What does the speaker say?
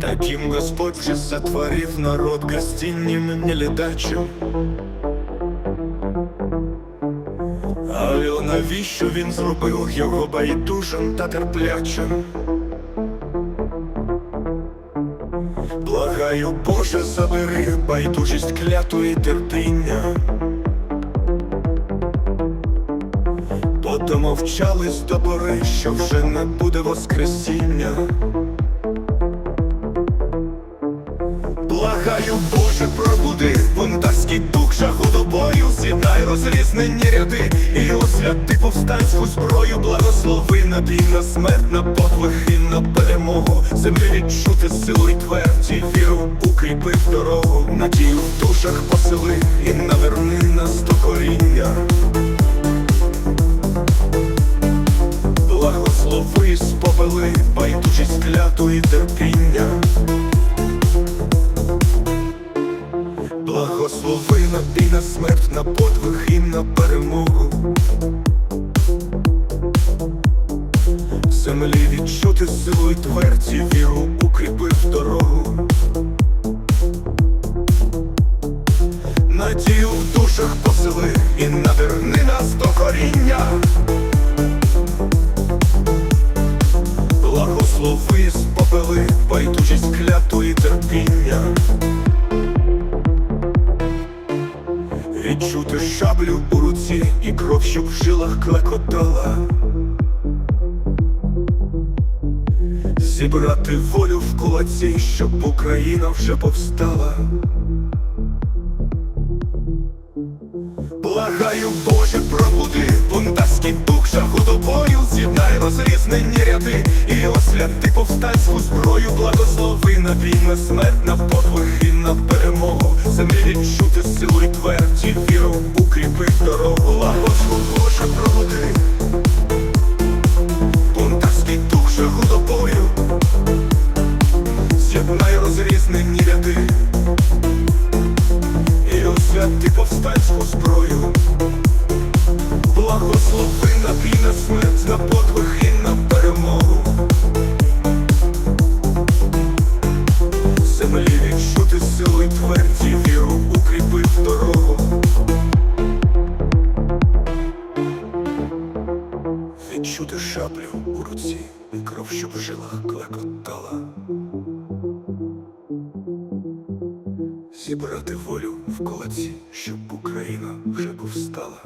Таким Господь вже сотворив народ гостинним неледачим. Але навіщо він зробив його байдужим та терплячим? Благаю, Боже, забери байдужість кляту і терпіння. Домовчались до пори, що вже не буде воскресіння. Благаю, Боже, пробуди бунтарський дух жаху до бою, з'єднай розрізнені ряди і освяти повстанську зброю, благослови набій на смерть, на подвиг і на перемогу, землі відчути силу й тверді, віру укріпи в дорогу, надію в душах посили і наверни Благослови спопели, байдужість кляту і терпіння. Благослови набій на смерть, на подвиг і на перемогу. Землі відчути силу й тверді, віру укріпи в дорогу. Надію в душах посили і наверни нас до коріння. Благослови спопели, байдужість кляту і терпіння. Відчути шаблю у руці і кров, що в жилах клекотала. Зібрати волю в кулаці, щоб Україна вже повстала. Благаю, Боже, пробуди бунтарський дух жаху до бою, розрізнені ряди. І освяти повстанську зброю, благослови. На бій, на смерть, на подвиг і на перемогу, землі відчути силу й тверді, віру. Укріпи дорогу, благослови, Боже, пробуди бунтарський дух жаху до з'єднай розрізнені ряди. І освяти повстанську зброю. Благослови на бій, на смерть, на подвиг Відчути шаблю у руці, кров, що в жилах клекотала. Зібрати волю в кулаці, щоб Україна вже повстала.